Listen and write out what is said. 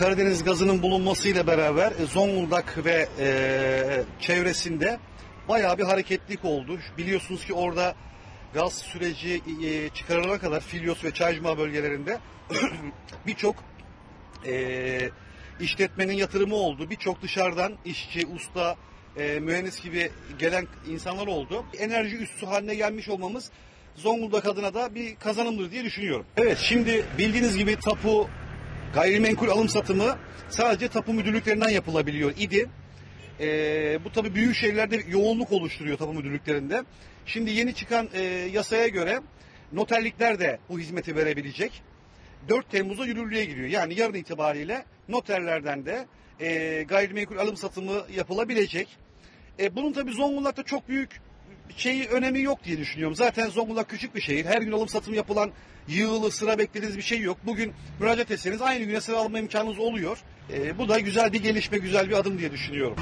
Karadeniz gazının bulunmasıyla beraber e, Zonguldak ve e, çevresinde bayağı bir hareketlilik oldu. Biliyorsunuz ki orada gaz süreci e, çıkarılana kadar Filyos ve Çaycuma bölgelerinde birçok e, işletmenin yatırımı oldu. Birçok dışarıdan işçi, usta, e, mühendis gibi gelen insanlar oldu. Enerji üssü haline gelmiş olmamız Zonguldak adına da bir kazanımdır diye düşünüyorum. Evet şimdi bildiğiniz gibi tapu gayrimenkul alım satımı sadece tapu müdürlüklerinden yapılabiliyor idi. Ee, bu tabii büyük şehirlerde yoğunluk oluşturuyor tapu müdürlüklerinde. Şimdi yeni çıkan e, yasaya göre noterlikler de bu hizmeti verebilecek. 4 Temmuz'da yürürlüğe giriyor. Yani yarın itibariyle noterlerden de e, gayrimenkul alım satımı yapılabilecek. E, bunun tabii Zonguldak'ta çok büyük şeyi önemi yok diye düşünüyorum. Zaten Zonguldak küçük bir şehir. Her gün alım satım yapılan yığılı sıra beklediğiniz bir şey yok. Bugün müracaat etseniz aynı güne sıra alma imkanınız oluyor. E, bu da güzel bir gelişme, güzel bir adım diye düşünüyorum.